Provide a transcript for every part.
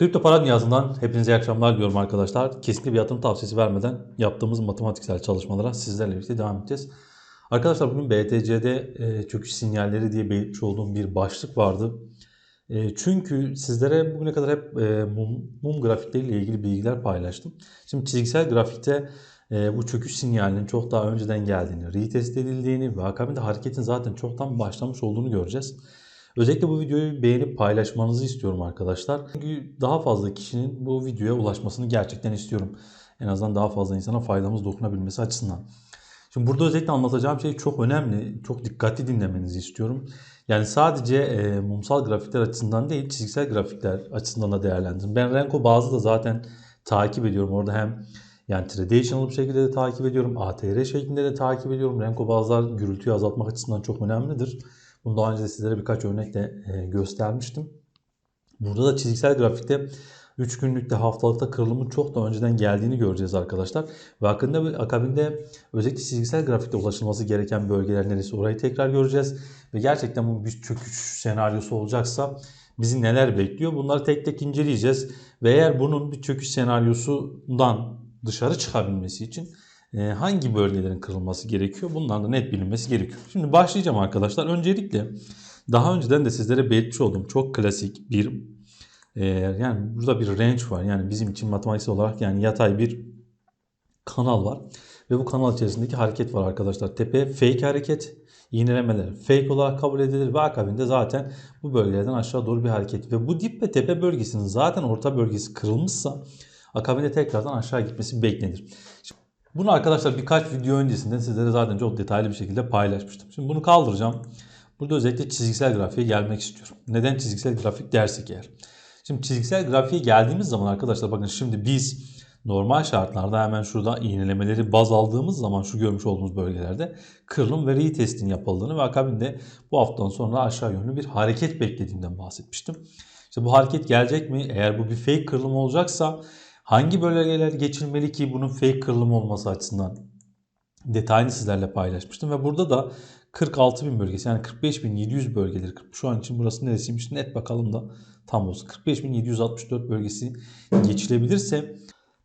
Kripto para dünyasından hepinize iyi akşamlar diyorum arkadaşlar. Kesinlikle bir yatırım tavsiyesi vermeden yaptığımız matematiksel çalışmalara sizlerle birlikte devam edeceğiz. Arkadaşlar bugün BTC'de e, çöküş sinyalleri diye belirtmiş olduğum bir başlık vardı. E, çünkü sizlere bugüne kadar hep e, mum, mum grafikleriyle ilgili bilgiler paylaştım. Şimdi çizgisel grafikte bu çöküş sinyalinin çok daha önceden geldiğini, retest edildiğini ve akabinde hareketin zaten çoktan başlamış olduğunu göreceğiz. Özellikle bu videoyu beğenip paylaşmanızı istiyorum arkadaşlar. Çünkü daha fazla kişinin bu videoya ulaşmasını gerçekten istiyorum. En azından daha fazla insana faydamız dokunabilmesi açısından. Şimdi burada özellikle anlatacağım şey çok önemli. Çok dikkatli dinlemenizi istiyorum. Yani sadece e, mumsal grafikler açısından değil, çizgisel grafikler açısından da değerlendirin. Ben Renko bazı da zaten takip ediyorum. Orada hem yani traditional bir şekilde de takip ediyorum. ATR şeklinde de takip ediyorum. Renko bazılar gürültüyü azaltmak açısından çok önemlidir. Bunu daha önce de sizlere birkaç örnekle e, göstermiştim. Burada da çizgisel grafikte 3 günlükte haftalıkta kırılımın çok da önceden geldiğini göreceğiz arkadaşlar. Ve akabinde, akabinde özellikle çizgisel grafikte ulaşılması gereken bölgeler neresi orayı tekrar göreceğiz. Ve gerçekten bu bir çöküş senaryosu olacaksa bizi neler bekliyor bunları tek tek inceleyeceğiz. Ve eğer bunun bir çöküş senaryosundan dışarı çıkabilmesi için hangi bölgelerin kırılması gerekiyor? Bunların da net bilinmesi gerekiyor. Şimdi başlayacağım arkadaşlar. Öncelikle daha önceden de sizlere belirtmiş olduğum çok klasik bir e, yani burada bir range var. Yani bizim için matematiksel olarak yani yatay bir kanal var. Ve bu kanal içerisindeki hareket var arkadaşlar. Tepe fake hareket, iğnelemeler fake olarak kabul edilir ve akabinde zaten bu bölgelerden aşağı doğru bir hareket. Ve bu dip ve tepe bölgesinin zaten orta bölgesi kırılmışsa akabinde tekrardan aşağı gitmesi beklenir. Şimdi bunu arkadaşlar birkaç video öncesinde sizlere zaten çok detaylı bir şekilde paylaşmıştım. Şimdi bunu kaldıracağım. Burada özellikle çizgisel grafiğe gelmek istiyorum. Neden çizgisel grafik dersek eğer. Şimdi çizgisel grafiğe geldiğimiz zaman arkadaşlar bakın şimdi biz normal şartlarda hemen şurada iğnelemeleri baz aldığımız zaman şu görmüş olduğumuz bölgelerde kırılım ve retestin yapıldığını ve akabinde bu haftadan sonra aşağı yönlü bir hareket beklediğimden bahsetmiştim. İşte bu hareket gelecek mi? Eğer bu bir fake kırılım olacaksa hangi bölgeler geçilmeli ki bunun fake kırılım olması açısından? Detayını sizlerle paylaşmıştım ve burada da 46.000 bölgesi yani 45.700 bölgeleri. Şu an için burası neresiymiş? Net bakalım da tam olsun. 45.764 bölgesi geçilebilirse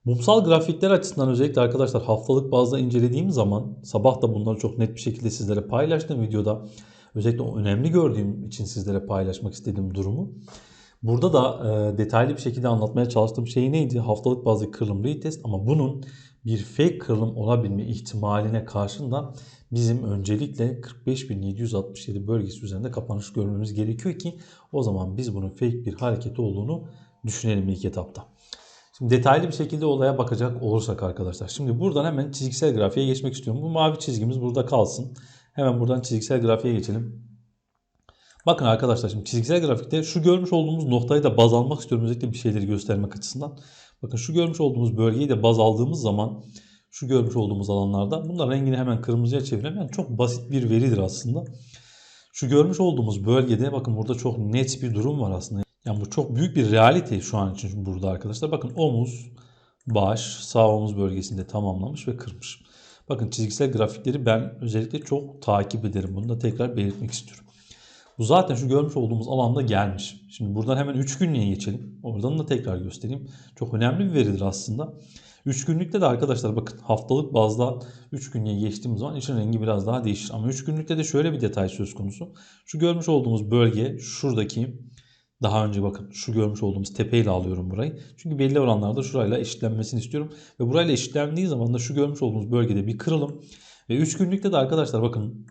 mumsal grafikler açısından özellikle arkadaşlar haftalık bazda incelediğim zaman sabah da bunları çok net bir şekilde sizlere paylaştım videoda özellikle önemli gördüğüm için sizlere paylaşmak istediğim durumu Burada da e, detaylı bir şekilde anlatmaya çalıştığım şey neydi? Haftalık bazı kırılım retest ama bunun bir fake kırılım olabilme ihtimaline karşın da bizim öncelikle 45.767 bölgesi üzerinde kapanış görmemiz gerekiyor ki o zaman biz bunun fake bir hareket olduğunu düşünelim ilk etapta. Şimdi detaylı bir şekilde olaya bakacak olursak arkadaşlar. Şimdi buradan hemen çizgisel grafiğe geçmek istiyorum. Bu mavi çizgimiz burada kalsın. Hemen buradan çizgisel grafiğe geçelim. Bakın arkadaşlar şimdi çizgisel grafikte şu görmüş olduğumuz noktayı da baz almak istiyorum. Özellikle bir şeyleri göstermek açısından. Bakın şu görmüş olduğumuz bölgeyi de baz aldığımız zaman şu görmüş olduğumuz alanlarda bunlar rengini hemen kırmızıya çevirelim. Yani çok basit bir veridir aslında. Şu görmüş olduğumuz bölgede bakın burada çok net bir durum var aslında. Yani bu çok büyük bir realite şu an için burada arkadaşlar. Bakın omuz, baş, sağ omuz bölgesinde tamamlamış ve kırmış. Bakın çizgisel grafikleri ben özellikle çok takip ederim. Bunu da tekrar belirtmek istiyorum. Bu zaten şu görmüş olduğumuz alanda gelmiş. Şimdi buradan hemen 3 günlüğe geçelim. Oradan da tekrar göstereyim. Çok önemli bir veridir aslında. 3 günlükte de arkadaşlar bakın haftalık bazda 3 günlüğe geçtiğimiz zaman işin rengi biraz daha değişir. Ama 3 günlükte de şöyle bir detay söz konusu. Şu görmüş olduğumuz bölge şuradaki daha önce bakın şu görmüş olduğumuz tepeyle alıyorum burayı. Çünkü belli oranlarda şurayla eşitlenmesini istiyorum. Ve burayla eşitlendiği zaman da şu görmüş olduğumuz bölgede bir kırılım. Ve 3 günlükte de arkadaşlar bakın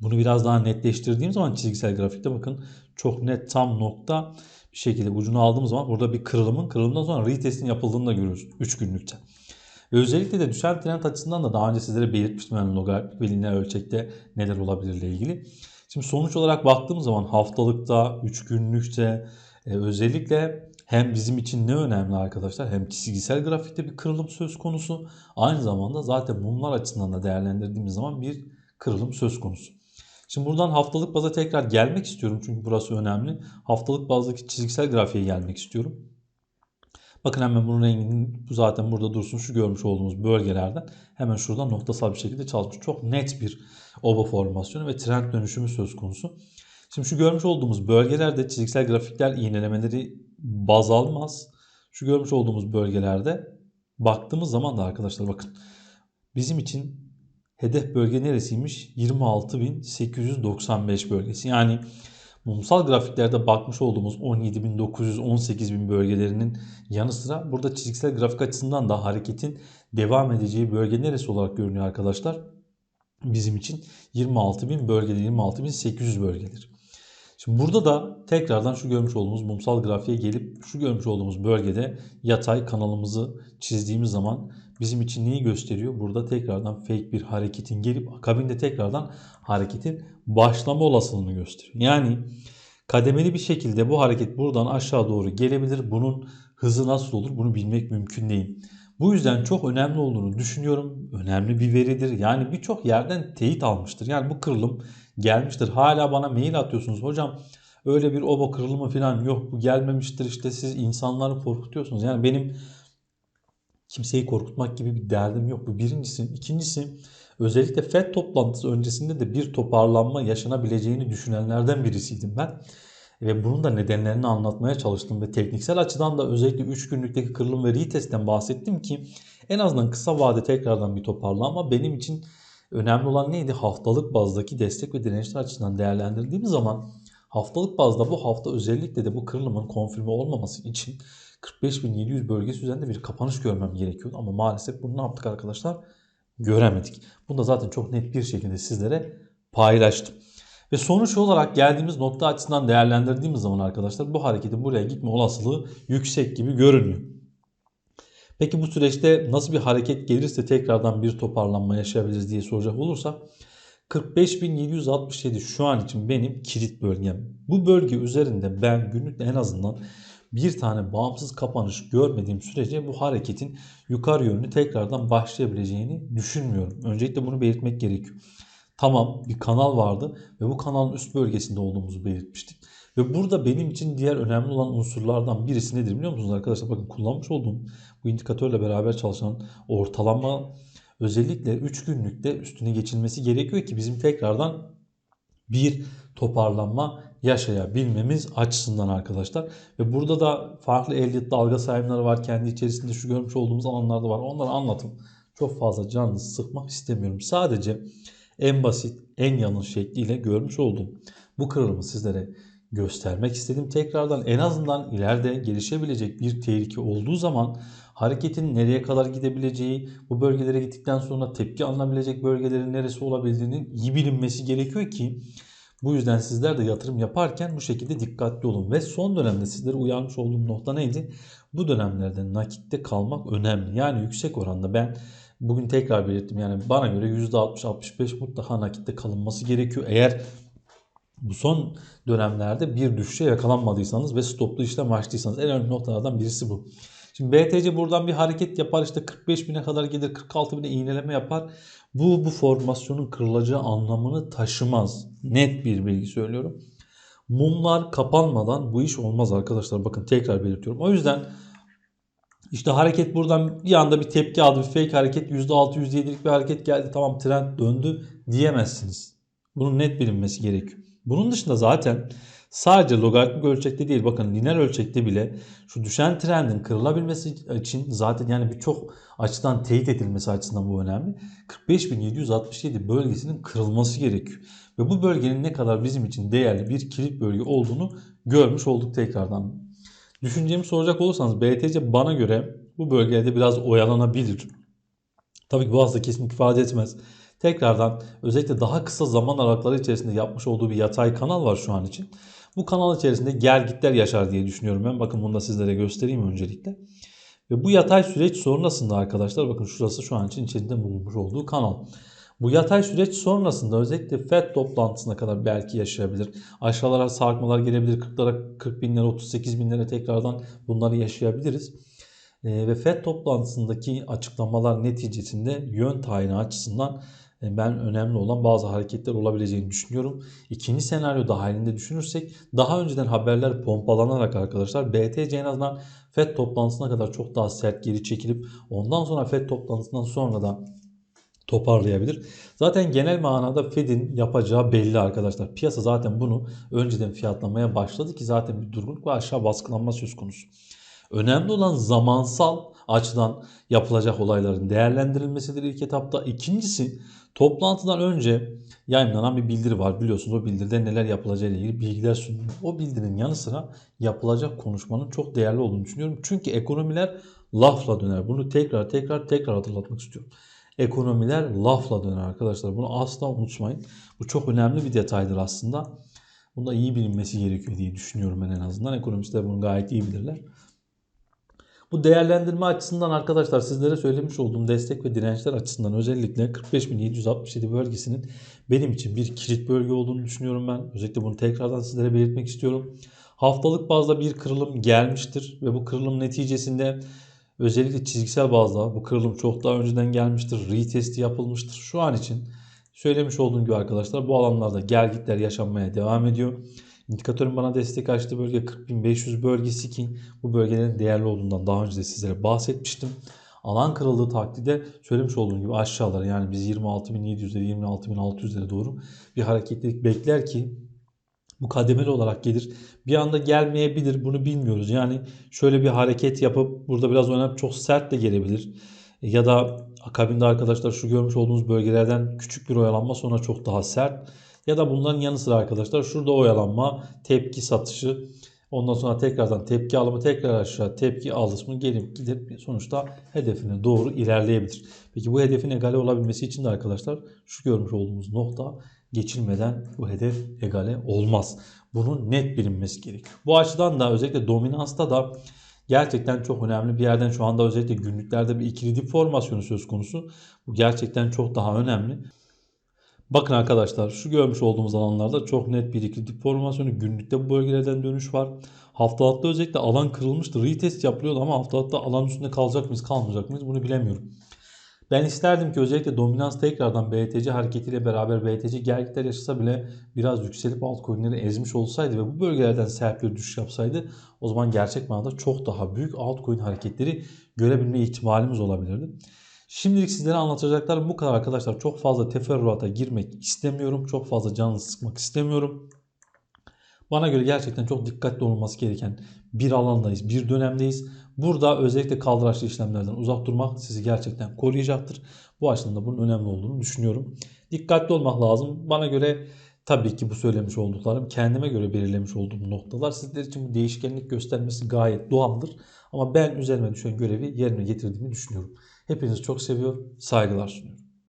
bunu biraz daha netleştirdiğim zaman çizgisel grafikte bakın çok net tam nokta bir şekilde ucunu aldığım zaman burada bir kırılımın kırılımdan sonra retestin yapıldığını da görüyoruz 3 günlükte. Ve özellikle de düşen trend açısından da daha önce sizlere belirtmiştim yani logaritmik ve lineer ölçekte neler olabilir ile ilgili. Şimdi sonuç olarak baktığım zaman haftalıkta, 3 günlükte e, özellikle hem bizim için ne önemli arkadaşlar hem çizgisel grafikte bir kırılım söz konusu aynı zamanda zaten mumlar açısından da değerlendirdiğimiz zaman bir kırılım söz konusu. Şimdi buradan haftalık baza tekrar gelmek istiyorum çünkü burası önemli. Haftalık bazdaki çizgisel grafiğe gelmek istiyorum. Bakın hemen bunun renginin zaten burada dursun şu görmüş olduğumuz bölgelerden hemen şuradan noktasal bir şekilde çalışmış. Çok net bir oba formasyonu ve trend dönüşümü söz konusu. Şimdi şu görmüş olduğumuz bölgelerde çizgisel grafikler iğnelemeleri baz almaz. Şu görmüş olduğumuz bölgelerde baktığımız zaman da arkadaşlar bakın bizim için hedef bölge neresiymiş? 26.895 bölgesi. Yani mumsal grafiklerde bakmış olduğumuz 17.900 18.000 bölgelerinin yanı sıra burada çizgisel grafik açısından da hareketin devam edeceği bölge neresi olarak görünüyor arkadaşlar? Bizim için 26.000 bölgedir, 26.800 bölgedir. Şimdi burada da tekrardan şu görmüş olduğumuz mumsal grafiğe gelip şu görmüş olduğumuz bölgede yatay kanalımızı çizdiğimiz zaman bizim için neyi gösteriyor? Burada tekrardan fake bir hareketin gelip akabinde tekrardan hareketin başlama olasılığını gösteriyor. Yani kademeli bir şekilde bu hareket buradan aşağı doğru gelebilir. Bunun hızı nasıl olur bunu bilmek mümkün değil. Bu yüzden çok önemli olduğunu düşünüyorum. Önemli bir veridir. Yani birçok yerden teyit almıştır. Yani bu kırılım gelmiştir. Hala bana mail atıyorsunuz. Hocam öyle bir oba kırılımı falan yok. Bu gelmemiştir. İşte siz insanları korkutuyorsunuz. Yani benim kimseyi korkutmak gibi bir derdim yok. Bu birincisi. İkincisi özellikle FED toplantısı öncesinde de bir toparlanma yaşanabileceğini düşünenlerden birisiydim ben. Ve bunun da nedenlerini anlatmaya çalıştım ve tekniksel açıdan da özellikle 3 günlükteki kırılım ve retestten bahsettim ki en azından kısa vade tekrardan bir toparlanma benim için önemli olan neydi? Haftalık bazdaki destek ve dirençler açısından değerlendirdiğimiz zaman haftalık bazda bu hafta özellikle de bu kırılımın konfirme olmaması için 45.700 bölgesi üzerinde bir kapanış görmem gerekiyordu. Ama maalesef bunu ne yaptık arkadaşlar? Göremedik. Bunu da zaten çok net bir şekilde sizlere paylaştım. Ve sonuç olarak geldiğimiz nokta açısından değerlendirdiğimiz zaman arkadaşlar bu hareketin buraya gitme olasılığı yüksek gibi görünüyor. Peki bu süreçte nasıl bir hareket gelirse tekrardan bir toparlanma yaşayabiliriz diye soracak olursak 45.767 şu an için benim kilit bölgem. Bu bölge üzerinde ben günlük en azından bir tane bağımsız kapanış görmediğim sürece bu hareketin yukarı yönlü tekrardan başlayabileceğini düşünmüyorum. Öncelikle bunu belirtmek gerekiyor. Tamam bir kanal vardı ve bu kanalın üst bölgesinde olduğumuzu belirtmiştik. Ve burada benim için diğer önemli olan unsurlardan birisi nedir biliyor musunuz arkadaşlar? Bakın kullanmış olduğum bu indikatörle beraber çalışan ortalama özellikle 3 günlükte üstüne geçilmesi gerekiyor ki bizim tekrardan bir toparlanma yaşayabilmemiz açısından arkadaşlar. Ve burada da farklı Elliott dalga sayımları var. Kendi içerisinde şu görmüş olduğumuz alanlarda var. Onları anlatıp çok fazla canınızı sıkmak istemiyorum. Sadece en basit, en yanlış şekliyle görmüş olduğum bu kırılımı sizlere göstermek istedim. Tekrardan en azından ileride gelişebilecek bir tehlike olduğu zaman hareketin nereye kadar gidebileceği, bu bölgelere gittikten sonra tepki alınabilecek bölgelerin neresi olabildiğinin iyi bilinmesi gerekiyor ki bu yüzden sizler de yatırım yaparken bu şekilde dikkatli olun. Ve son dönemde sizlere uyarmış olduğum nokta neydi? Bu dönemlerde nakitte kalmak önemli. Yani yüksek oranda ben bugün tekrar belirttim. Yani bana göre %60-65 mutlaka nakitte kalınması gerekiyor. Eğer bu son dönemlerde bir düşüşe yakalanmadıysanız ve stoplu işlem açtıysanız en önemli noktalardan birisi bu. Şimdi BTC buradan bir hareket yapar işte 45 bine kadar gelir 46 bine iğneleme yapar. Bu bu formasyonun kırılacağı anlamını taşımaz. Net bir bilgi söylüyorum. Mumlar kapanmadan bu iş olmaz arkadaşlar. Bakın tekrar belirtiyorum. O yüzden işte hareket buradan bir anda bir tepki aldı. Bir fake hareket %6 %7'lik bir hareket geldi. Tamam trend döndü diyemezsiniz. Bunun net bilinmesi gerekiyor. Bunun dışında zaten sadece logaritmik ölçekte değil bakın lineer ölçekte bile şu düşen trendin kırılabilmesi için zaten yani birçok açıdan teyit edilmesi açısından bu önemli. 45.767 bölgesinin kırılması gerekiyor. Ve bu bölgenin ne kadar bizim için değerli bir kilit bölge olduğunu görmüş olduk tekrardan. Düşüncemi soracak olursanız BTC bana göre bu bölgede biraz oyalanabilir. Tabii ki bu aslında kesinlikle ifade etmez. Tekrardan özellikle daha kısa zaman aralıkları içerisinde yapmış olduğu bir yatay kanal var şu an için. Bu kanal içerisinde gel gitler yaşar diye düşünüyorum ben. Bakın bunu da sizlere göstereyim öncelikle. Ve bu yatay süreç sonrasında arkadaşlar bakın şurası şu an için içerisinde bulunmuş olduğu kanal. Bu yatay süreç sonrasında özellikle FED toplantısına kadar belki yaşayabilir. Aşağılara sarkmalar gelebilir. 40'lara 40 binlere 38 binlere tekrardan bunları yaşayabiliriz. E, ve FED toplantısındaki açıklamalar neticesinde yön tayini açısından e, ben önemli olan bazı hareketler olabileceğini düşünüyorum. İkinci senaryo dahilinde düşünürsek daha önceden haberler pompalanarak arkadaşlar BTC en azından FED toplantısına kadar çok daha sert geri çekilip ondan sonra FED toplantısından sonra da toparlayabilir. Zaten genel manada Fed'in yapacağı belli arkadaşlar. Piyasa zaten bunu önceden fiyatlamaya başladı ki zaten bir durgunluk ve aşağı baskılanma söz konusu. Önemli olan zamansal açıdan yapılacak olayların değerlendirilmesidir ilk etapta. İkincisi toplantıdan önce yayınlanan bir bildiri var. Biliyorsunuz o bildiride neler yapılacağı ile ilgili bilgiler sunuluyor. O bildirinin yanı sıra yapılacak konuşmanın çok değerli olduğunu düşünüyorum. Çünkü ekonomiler lafla döner. Bunu tekrar tekrar tekrar hatırlatmak istiyorum. Ekonomiler lafla döner arkadaşlar. Bunu asla unutmayın. Bu çok önemli bir detaydır aslında. Bunda iyi bilinmesi gerekiyor diye düşünüyorum ben en azından. Ekonomistler bunu gayet iyi bilirler. Bu değerlendirme açısından arkadaşlar sizlere söylemiş olduğum destek ve dirençler açısından özellikle 45.767 bölgesinin benim için bir kilit bölge olduğunu düşünüyorum ben. Özellikle bunu tekrardan sizlere belirtmek istiyorum. Haftalık bazda bir kırılım gelmiştir ve bu kırılım neticesinde özellikle çizgisel bazda bu kırılım çok daha önceden gelmiştir. Retesti yapılmıştır. Şu an için söylemiş olduğum gibi arkadaşlar bu alanlarda gelgitler yaşanmaya devam ediyor. İndikatörün bana destek açtığı bölge 40.500 bölgesi ki bu bölgelerin değerli olduğundan daha önce de sizlere bahsetmiştim. Alan kırıldığı takdirde söylemiş olduğum gibi aşağılara yani biz 26.700'lere 26.600'lere doğru bir hareketlilik bekler ki bu kademeli olarak gelir. Bir anda gelmeyebilir bunu bilmiyoruz. Yani şöyle bir hareket yapıp burada biraz oynayıp çok sert de gelebilir. Ya da akabinde arkadaşlar şu görmüş olduğunuz bölgelerden küçük bir oyalanma sonra çok daha sert. Ya da bunların yanı sıra arkadaşlar şurada oyalanma, tepki satışı, ondan sonra tekrardan tepki alımı, tekrar aşağı tepki alışımı gelip gidip sonuçta hedefine doğru ilerleyebilir. Peki bu hedefin egale olabilmesi için de arkadaşlar şu görmüş olduğumuz nokta geçilmeden bu hedef egale olmaz. Bunun net bilinmesi gerekiyor. Bu açıdan da özellikle dominansta da gerçekten çok önemli bir yerden şu anda özellikle günlüklerde bir ikili dip formasyonu söz konusu. Bu gerçekten çok daha önemli. Bakın arkadaşlar şu görmüş olduğumuz alanlarda çok net bir dip formasyonu günlükte bu bölgelerden dönüş var. Haftalıkta özellikle alan kırılmıştı. Retest yapılıyordu ama haftalıkta alan üstünde kalacak mıyız kalmayacak mıyız bunu bilemiyorum. Ben isterdim ki özellikle dominans tekrardan BTC hareketiyle beraber BTC gelgitler yaşasa bile biraz yükselip altcoin'leri ezmiş olsaydı ve bu bölgelerden sert bir düşüş yapsaydı o zaman gerçek manada çok daha büyük altcoin hareketleri görebilme ihtimalimiz olabilirdi. Şimdilik sizlere anlatacaklarım bu kadar arkadaşlar. Çok fazla teferruata girmek istemiyorum. Çok fazla canınızı sıkmak istemiyorum. Bana göre gerçekten çok dikkatli olması gereken bir alandayız, bir dönemdeyiz. Burada özellikle kaldıraçlı işlemlerden uzak durmak sizi gerçekten koruyacaktır. Bu açıdan da bunun önemli olduğunu düşünüyorum. Dikkatli olmak lazım. Bana göre tabii ki bu söylemiş olduklarım kendime göre belirlemiş olduğum noktalar. Sizler için bu değişkenlik göstermesi gayet doğaldır. Ama ben üzerime düşen görevi yerine getirdiğimi düşünüyorum. Hepinizi çok seviyor, saygılar sunuyorum.